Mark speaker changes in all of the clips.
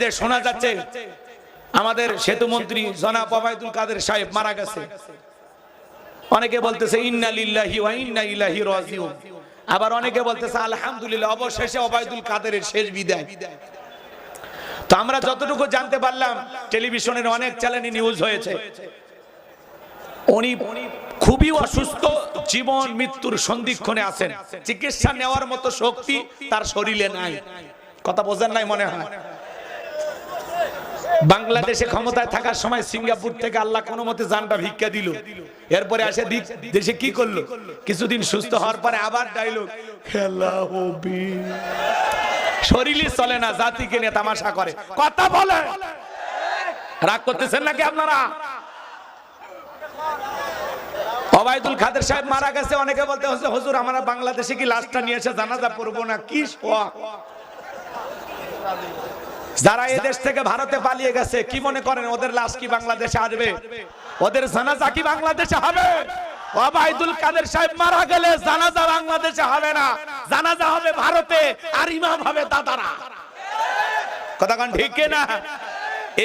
Speaker 1: যে শোনা যাচ্ছে, আমাদের সেতু মন্ত্রী জনাব ওবায়দুল কাদের সাহেব মারা গেছে। অনেকে বলতেছে, ইন্না আবার অনেকে বলতেছে, আলহামদুলিল্লাহ, অবশেষে ওবায়দুল কাদেরের শেষ বিদায়। তো আমরা যতটুকু জানতে পারলাম, টেলিভিশনের অনেক চ্যানেলে নিউজ হয়েছে। উনি খুবই অসুস্থ, জীবন, মৃত্যুর সন্ধিক্ষণে আছেন। চিকিৎসা নেওয়ার মতো শক্তি তার শরীরে নাই। কথা বোঝেন নাই মনে হয়? বাংলাদেশে ক্ষমতায় থাকার সময় সিঙ্গাপুর থেকে আল্লাহ কোনো মতে জানটা ভিক্ষা দিল। এরপরে আসে দেশে কি করল? কিছুদিন সুস্থ হওয়ার পরে আবার ডাইলগ খেলা চলে না, জাতিকে নিয়ে তামাশা করে। কথা বলে। রাগ করতেছেন নাকি আপনারা? অবায়দুল খাদের সাহেব মারা গেছে, অনেকে বলতে হচ্ছে, হুজুর, আমরা বাংলাদেশে কি লাশটা নিয়ে এসে জানাজা পড়ব না? কি শোয়া? যারা এই দেশ থেকে ভারতে পালিয়ে গেছে, কি মনে করেন ওদের লাশ কি বাংলাদেশে আসবে? ওদের জানাজা কি বাংলাদেশে হবে? ওবায়দুল কাদের সাহেব মারা গেলে জানাজা বাংলাদেশে হবে না। জানাজা হবে ভারতে আর ইমাম হবে দাদারা। কথা ঠিক না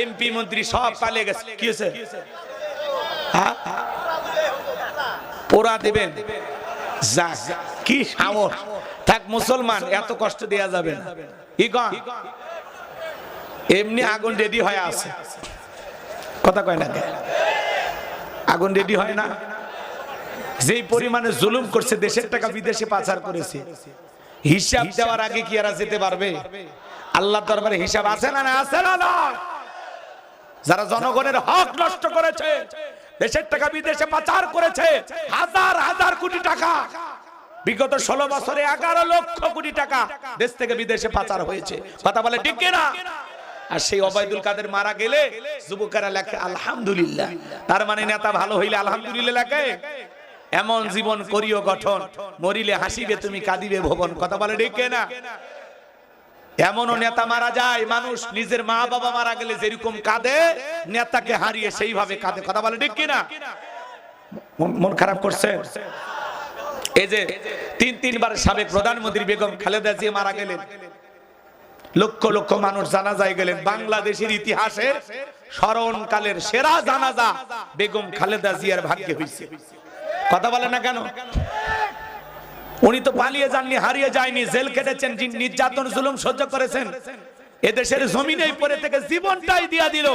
Speaker 1: এমপি মন্ত্রী সব পালিয়ে গেছে। কি হয়েছে? হ্যাঁ? পোড়া দিবেন। যাক, কি সাহস। থাক, মুসলমান, এত কষ্ট দেয়া যাবে না। কি এমনি আগুন রেডি হয়ে আছে। কথা কয় না আগুন রেডি হয় না? যেই পরিমাণে জুলুম করছে দেশের টাকা বিদেশে পাচার করেছে। হিসাব দেওয়ার আগে কি এরা যেতে পারবে? আল্লাহ দরবারে হিসাব আছে না না আছে না না। যারা জনগণের হক নষ্ট করেছে দেশের টাকা বিদেশে পাচার করেছে হাজার হাজার কোটি টাকা। বিগত ষোলো বছরে এগারো লক্ষ কোটি টাকা দেশ থেকে বিদেশে পাচার হয়েছে। কথা বলে ঠিক না আর সেই অবায়দুল কাদের মারা গেলে যুবকেরা লেখে, আলহামদুলিল্লাহ। তার মানে নেতা ভালো হইলে আলহামদুলিল্লাহ লেখে। এমন জীবন করিও গঠন, মরিলে হাসিবে তুমি, কাঁদিবে ভবন। কথা বলে ঠিক না এমনও নেতা মারা যায়, মানুষ নিজের মা বাবা মারা গেলে যেরকম কাঁদে, নেতাকে হারিয়ে সেইভাবে কাঁদে। কথা বলে ঠিক কিনা? মন খারাপ করছে? এই যে তিন, তিনবার সাবেক প্রধানমন্ত্রী বেগম খালেদা জিয়া মারা গেলেন। লক্ষ লক্ষ মানুষ জানাজায় গেলেন। বাংলাদেশের ইতিহাসে স্মরণকালের সেরা জানাজা বেগম খালেদা জিয়ার ভাগ্যে হয়েছে কথা বলে না কেন? উনি তো পালিয়ে যাননি, হারিয়ে যায়নি, জেল কেটেছেন নির্যাতন, জুলুম সহ্য করেছেন, এদেশের জমিনেই পড়ে থেকে জীবনটাই দিয়া দিল।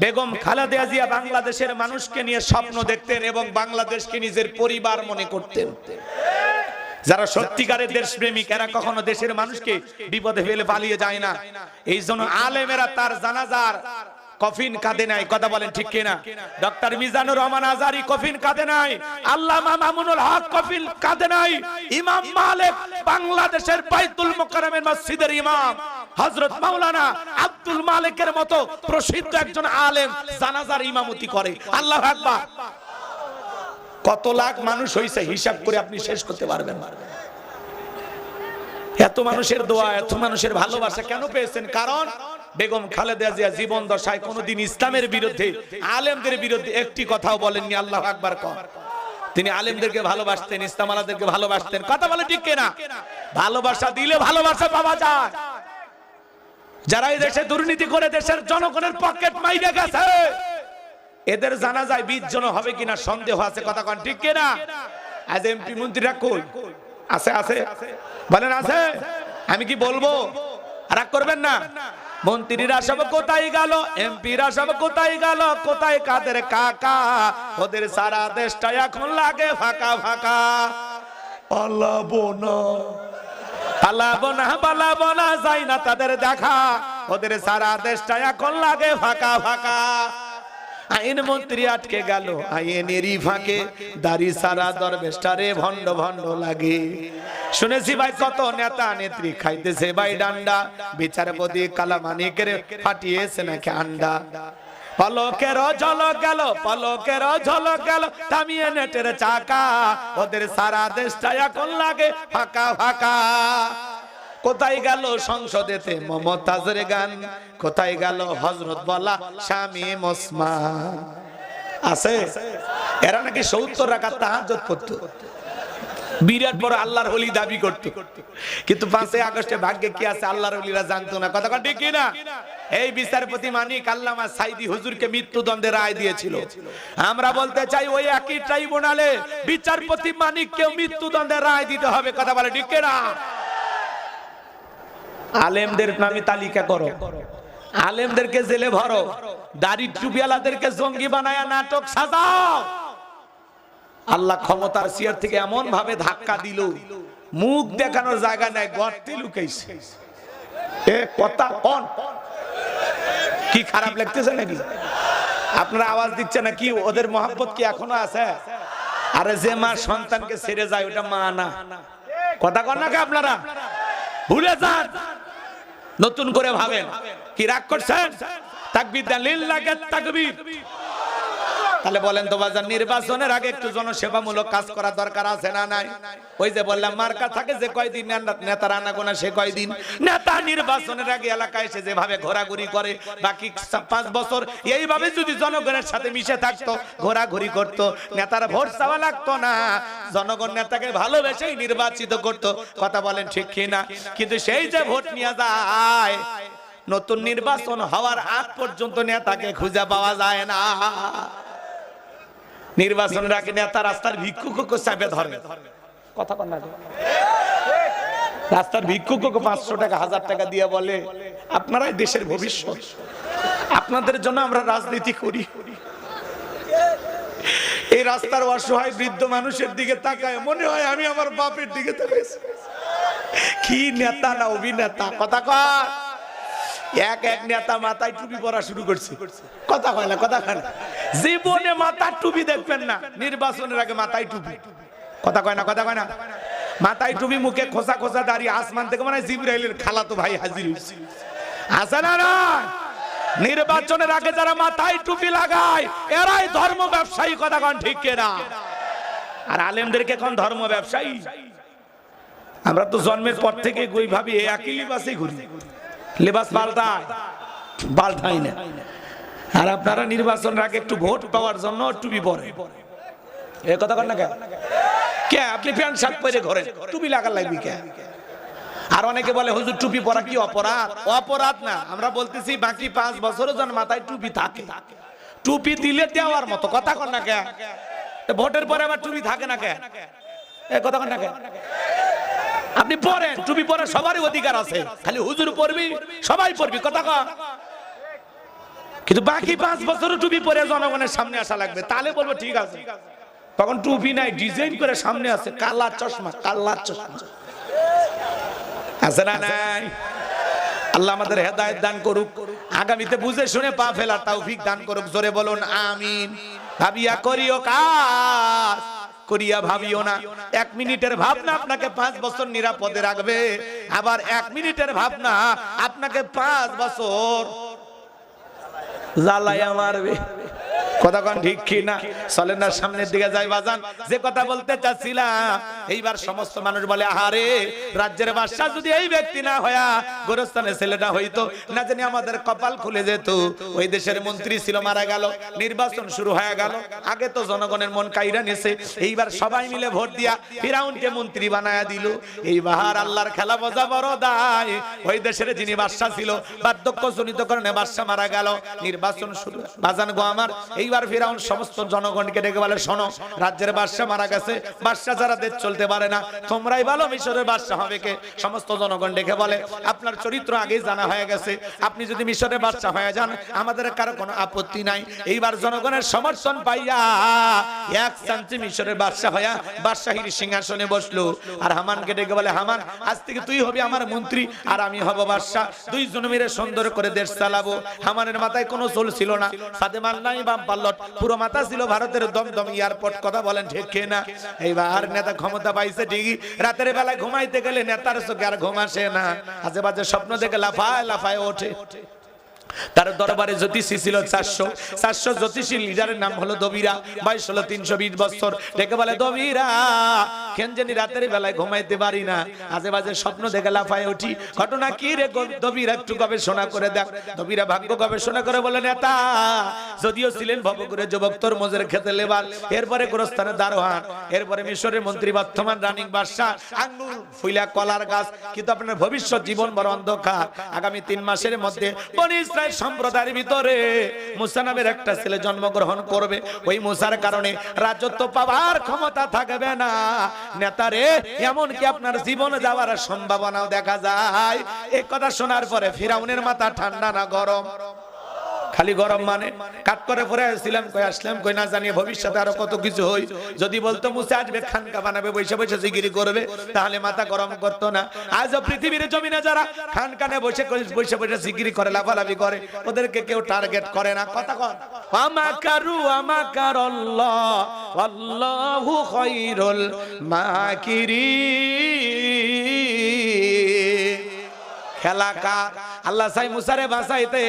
Speaker 1: বেগম খালেদা জিয়া বাংলাদেশের মানুষকে নিয়ে স্বপ্ন দেখতেন এবং বাংলাদেশকে নিজের পরিবার মনে করতেন। যারা সত্যিকারের দেশপ্রেমিক, এরা কখনো দেশের মানুষকে বিপদে ফেলে পালিয়ে যায় না। এই জন্য আলেমেরা তার জানাজার কফিন কাঁদে নাই কথা বলেন ঠিক কিনা? ডক্টর মিজানুর রহমান আজারি কফিন কাঁদে নাই আল্লামা মামুনুল হক কফিন কাঁদে নাই ইমাম মালিক বাংলাদেশের বাইতুল মুকাররমের মসজিদের ইমাম। হযরত মাওলানা আব্দুল মালিকের মতো প্রসিদ্ধ একজন আলেম জানাজার ইমামতি করে। আল্লাহু আকবার। কত লাখ মানুষ হইছে হিসাব করে আপনি শেষ করতে পারবেন এত মানুষের দোয়া, এত মানুষের ভালোবাসা কেন পেয়েছেন? কারণ বেগম খালেদা জিয়া জীবন দশায় কোনোদিন ইসলামের বিরুদ্ধে, আলেমদের বিরুদ্ধে একটি কথাও বলেননি, আল্লাহ আকবার কর তিনি আলেমদেরকে ভালোবাসতেন ইসলাম আলাদেরকে ভালোবাসতেন। কথা বলে ঠিক কেনা? ভালোবাসা দিলে ভালোবাসা পাওয়া যায়। যারা এই দেশে দুর্নীতি করে, দেশের জনগণের পকেট মাইরে গেছে। এদের জানা যায় বিশ জন হবে কিনা সন্দেহ আছে, কথা কন, ঠিক কিনা? আজ এমপি মন্ত্রীরা কই? আছে আছে? বলেন, আছে? আমি কি বলব? রাগ করবেন না? মন্ত্রীরা সব কোথায় গেল? এমপিরা সব কোথায় গেল? কোথায় কাদের কাকা? ওদের সারা দেশটা এখন লাগে ফাঁকা ফাঁকা। পালাবো না। পালাবো না পালাবো না, যাই না তাদের দেখা। ওদের সারা দেশটা এখন লাগে ফাঁকা ফাঁকা। আইন মন্ত্রী আটকে গেল। আইনেরই ফাঁকে দাড়ি সারা দরবেশটারে ভণ্ড ভণ্ড লাগে। শুনেছি ভাই, কত নেতা নেত্রী খাইতেছে ভাই ডান্ডা। বিচারপতি কালামানিকের ফাটিয়েছে নাকি আন্ডা। পলকের ঝলক গেল, পলকের ঝলক গেল, থামিয়ে নেটের চাকা। ওদের সারা দেশটা এখন লাগে ফাঁকা ফাঁকা। কোথায় গেল সংসদেতে মমতাজের গান? কোথায় গেল হজরত বলা স্বামী মসমা আছে? এরা নাকি সত্তর রাখা তাহাজত করত। বিরাট বড় আল্লাহর হলি দাবি করত। কিন্তু পাঁচই আগস্টে ভাগ্যে কি আছে আল্লাহর হলিরা জানতো না। কথা ঠিক না? এই বিচারপতি মানিক আল্লামা সাইদি হুজুরকে মৃত্যুদণ্ডে রায় দিয়েছিল। আমরা বলতে চাই ওই একই ট্রাইব্যুনালে বিচারপতি মানিককেও মৃত্যুদণ্ডে রায় দিতে হবে। কথা বলে ঠিক না? আলেমদের নামে তালিকা করো। আলেমদেরকে জেলে ভরো। দাড়ি টুপিয়ালাদেরকে জঙ্গি বানায় নাটক সাজাও। আল্লাহ ক্ষমতার সিয়ার থেকে এমন ভাবে ধাক্কা দিল, মুখ দেখানোর জায়গা নাই, গর্তে লুকাইছে। এ কথা কোন? কি খারাপ লাগতেছে নাকি? আপনারা আওয়াজ দিচ্ছে না কি? ওদের মহাব্বত কি এখনও আছে? আরে যে মা সন্তানকে ছেড়ে যায়, ওটা মা না। কথা কন নাকি আপনারা? ভুলে যান। নতুন করে ভাবেন। কি রাগ করছেন? তাকবীর দেন লিল্লাকে তাকবীর। তাহলে বলেন তো বাজার, নির্বাচনের আগে একটু জনসেবামূলক কাজ করা দরকার আছে না নাই? ওই যে বললাম, মার্কা থাকে যে কয়দিন নেতা রান্না গোনা সে কয়দিন? নেতা নির্বাচনের আগে এলাকায় এসে যেভাবে ঘোরাঘুরি করে, বাকি পাঁচ বছর এইভাবে যদি জনগণের সাথে মিশে থাকতো, ঘোরাঘুরি করত, নেতার ভোট চাওয়া লাগতো না। জনগণ নেতাকে ভালোবেসেই নির্বাচিত করত। কথা বলেন ঠিক কিনা? কিন্তু সেই যে ভোট নিয়ে যায়, নতুন নির্বাচন হওয়ার আগ পর্যন্ত নেতাকে খুঁজে পাওয়া যায় না। নির্বাচনের আগে নেতা রাস্তার ভিক্ষুককে চাপে ধরে। কথা কন রাস্তার ভিক্ষুককে পাঁচশো টাকা, হাজার টাকা দিয়ে বলে আপনারাই দেশের ভবিষ্যৎ। আপনাদের জন্য আমরা রাজনীতি করি। এই রাস্তার অসহায় বৃদ্ধ মানুষের দিকে তাকায়, মনে হয় আমি আমার বাপের দিকে কি নেতা না অভিনেতা, কথা কর এক এক নেতা মাথায় টুপি পরা শুরু করছে। কথা কয় না, কথা কয় না। জীবনে মাথার টুপি দেখবেন না, নির্বাচনের আগে মাথায় টুপি। কথা কয় না, কথা কয় না? মাথায় টুপি, মুখে খোসা খোসা দাঁড়িয়ে আসমান থেকে মানে জিব্রাইলের খালাতো ভাই হাজির হয়েছে। আছে না না নির্বাচনের আগে যারা মাথায় টুপি লাগায়, এরাই ধর্ম ব্যবসায়ী, কথা কন ঠিক কেনা? আর আলেমদেরকে কোন ধর্ম ব্যবসায়ী? আমরা তো জন্মের পর থেকে ভাবি একই লিবাসে ঘুরি। লেবাস পাল্টায় পাল্টাই না। আর আপনারা নির্বাচন আগে একটু ভোট পাওয়ার জন্য টুপি পরে। এ কথা কন না কে? কে? আপনি প্যান্ট, শার্ট পরে ঘরে টুপি লাগার লাগবি কে? আর অনেকে বলে, হুজুর, টুপি পরা কি অপরাধ? অপরাধ না। আমরা বলতেছি, বাকি পাঁচ বছরও যেন মাথায় টুপি থাকে। টুপি দিলে দেওয়ার মতো। কথা কন না কে? ভোটের পরে আবার টুপি থাকে না কে? এ কথা কন না কে? আপনি পড়েন টুপি পরে সবারই অধিকার আছে। খালি হুজুর পড়বি সবাই পড়বি কথা কন। কিন্তু বাকি পাঁচ বছরও টুপি পরে জনগণের সামনে আসা লাগবে। তাহলে বলব ঠিক আছে। তখন টুপি নাই, ডিজাইন করে সামনে আছে, কালা চশমা কালা চশমা। আছে না নাই? আল্লাহ আমাদের হেদায়েত দান করুক। আগামীতে বুঝে শুনে পা ফেলার তৌফিক দান করুক। জোরে বলুন, আমিন। ভাবিয়া করিও কাজ, করিয়া ভাবিও না। এক মিনিটের ভাবনা আপনাকে পাঁচ বছর নিরাপদে রাখবে। আবার এক মিনিটের ভাবনা আপনাকে পাঁচ বছর জ্বালাইয়া মারবে। কন ঠিক কি না চলেন না, সামনের দিকে যাই বাজান। যে কথা বলতে চাচ্ছিলাম, এইবার সমস্ত মানুষ বলে, আহারে, রাজ্যের বাদশা যদি এই ব্যক্তি না হয়া গোরস্থানের ছেলেটা হইতো, না জানি আমাদের কপাল খুলে যেত। ওই দেশের মন্ত্রী ছিল, মারা গেল, নির্বাচন শুরু হয়ে গেল। আগে তো জনগণের মন কাইরা নিছে, এইবার সবাই মিলে ভোট দিয়া ফিরাউনকে মন্ত্রী বানায়া দিল। এইবার আল্লাহর খেলা বোঝা বড় দায়। ওই দেশের যিনি বাদশা ছিল বার্ধক্য জনিত কারণে বাদশা মারা গেল। নির্বাচন শুরু, বাজান গো আমার, এইবার ফিরাউন সমস্ত জনগণকে ডেকে বলে, শোনো, রাজ্যের বাদশা মারা গেছে বাদশা যারা দেশ চলতে পারে না, তোমরাই ভালো মিশরের বাদশা হবে কে? সমস্ত জনগণ ডেকে বলে, আপনার চরিত্র আগেই জানা হয়ে গেছে। আপনি যদি মিশরের বাদশা হয়ে যান, আমাদের কারও কোনো আপত্তি নাই। এইবার জনগণের সমর্থন পাইয়া এক শান্তি মিশরের বাদশা হইয়া বাদশাহীর সিংহাসনে বসল। আর হামানকে ডেকে বলে, হামান, আজ থেকে তুই হবি আমার মন্ত্রী আর আমি হব বাদশা। দুইজন মিলে সুন্দর করে দেশ চালাবো। হামানের মাথায় কোনো চুল ছিল না। সাদে মাল নাই বাম পাল্লট পুরো মাথা ছিল ভারতের দমদম এয়ারপোর্ট। কথা বলেন ঠিক না? এইবার নেতা ক্ষমতা পাইছে ঠিকই। রাতের বেলা ঘুমাইতে গেলে নেতার চোখে আর ঘুম আসে না। আজে বাজে স্বপ্ন দেখে লাফায় লাফায় ওঠে। তার দরবারে জ্যোতিষী ছিল চারশো। চারশো জ্যোতিষী লিডারের নাম হলো দবিরা। বাইশ হলো তিনশো বিশ বছর। ডেকে বলে, দবিরা কেন রাতের বেলায় ঘুমাইতে পারি না। আজে বাজে স্বপ্ন দেখে লাফায় উঠি। ঘটনা কি রে দবিরা, একটু গবেষণা করে দেখ। দবিরা ভাগ্য গবেষণা করে বলে, নেতা যদিও ছিলেন ভবগুরে যুবক তোর খেতে লেবার, এরপরে গোরস্থানে দারোয়ান, এরপরে মিশরের মন্ত্রী বর্তমান রানিং বাদশাহ, আঙ্গুর, ফুইলা, কলার গাছ, কিন্তু আপনার ভবিষ্যৎ জীবন বড় অন্ধকার। আগামী তিন মাসের মধ্যে বনি ইসরায়েল সম্প্রদায়ের ভিতরে মুসা নামের একটা ছেলে জন্মগ্রহণ করবে। ওই মুসার কারণে রাজত্ব পাওয়ার ক্ষমতা থাকবে না। নেতারে, এমনকি আপনার জীবনে যাওয়ার সম্ভাবনাও দেখা যায়। এই কথা শোনার পরে ফিরাউনের মাথা ঠান্ডা না গরম? খালি গরম মানে? কাট করে পরে আসছিলাম, কই আসলাম, কই না জানিয়ে ভবিষ্যতে আরও কত কিছু হই। যদি বলতো মুসে আসবে, খানকা বানাবে, বসে বসে জিগিরি করবে, তাহলে মাথা গরম করতো না। আজও পৃথিবীর জমিনে যারা খানকানে বসে বসে বসে জিগিরি করে, লাফালাফি করে, ওদেরকে কেউ টার্গেট করে না। কথা কন। আমাকারু আমাকার আল্লাহ আল্লাহু খায়রুল মাকিরিন। খেলা কার? আল্লাহ সাই মুসারে বাঁচাইতে।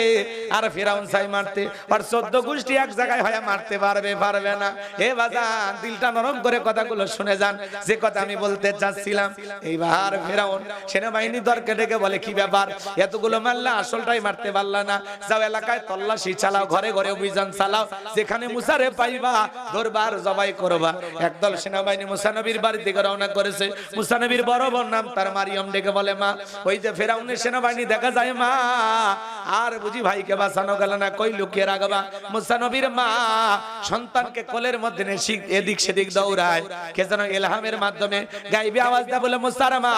Speaker 1: আর ফেরাউন সাই মারতে, আর চোদ্দ গোষ্ঠী এক জায়গায় হয়ে মারতে পারবে পারবে না। এ বাজান, দিলটা নরম করে কথাগুলো শুনে যান। যে কথা আমি বলতে চাচ্ছিলাম, এইবার ফিরাউন সেনাবাহিনী দরকে ডেকে বলে, কি ব্যাপার? এতগুলো মারলা আসলটাই মারতে পারলা না। যাও এলাকায় তল্লাশি চালাও, ঘরে ঘরে অভিযান চালাও। যেখানে মুসারে পাইবা দরবার জবাই করবা। একদল সেনাবাহিনী মুসানবীর বাড়ি থেকে রওনা করেছে। মুসানবীর বড় বোন নাম তার মারিয়ম ডেকে বলে, মা, ওই যে ফেরাউনের সেনাবাহিনী দেখা যায়, মা। আর বুঝি ভাইকে বাঁচানো গেল না, কই লুকিয়ে রাখবা মুসানবীর মা সন্তানকে কোলের মধ্যে এদিক সেদিক দৌড়ায়। কে যেন এলহামের মাধ্যমে আওয়াজ বলে, মুসার মা,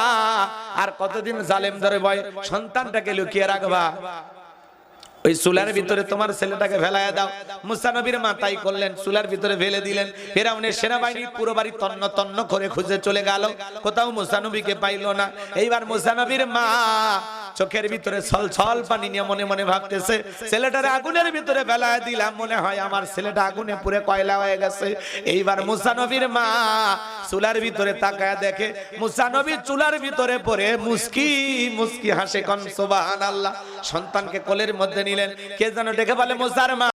Speaker 1: আর কতদিন জালেম ধরে সন্তানটাকে লুকিয়ে রাখবা ওই চুলার ভিতরে তোমার ছেলেটাকে ফেলায় দাও। মুসা নবীর মা তাই করলেন, চুলার ভিতরে ফেলে দিলেন। ফেরাউনের সেনাবাহিনী পুরো বাড়ি তন্ন তন্ন করে খুঁজে চলে গেল। কোথাও মুসা নবীকে পাইলো না। এইবার মুসা নবীর মা চোখের ভিতরে ছল ছল পানি নিয়ে মনে মনে ভাবতেছে, ছেলেটার আগুনের ভিতরে ফেলায় দিলাম। মনে হয় আমার ছেলেটা আগুনে পুরে কয়লা হয়ে গেছে। এইবার মুসা নবীর মা চুলার ভিতরে তাকায় দেখে, মুসা নবী চুলার ভিতরে পড়ে, মুস্কি মুস্কি হাসে কন আল্লাহ সন্তানকে কোলের মধ্যে নিলেন। কে যেন ডেকে বলে, মুসার মা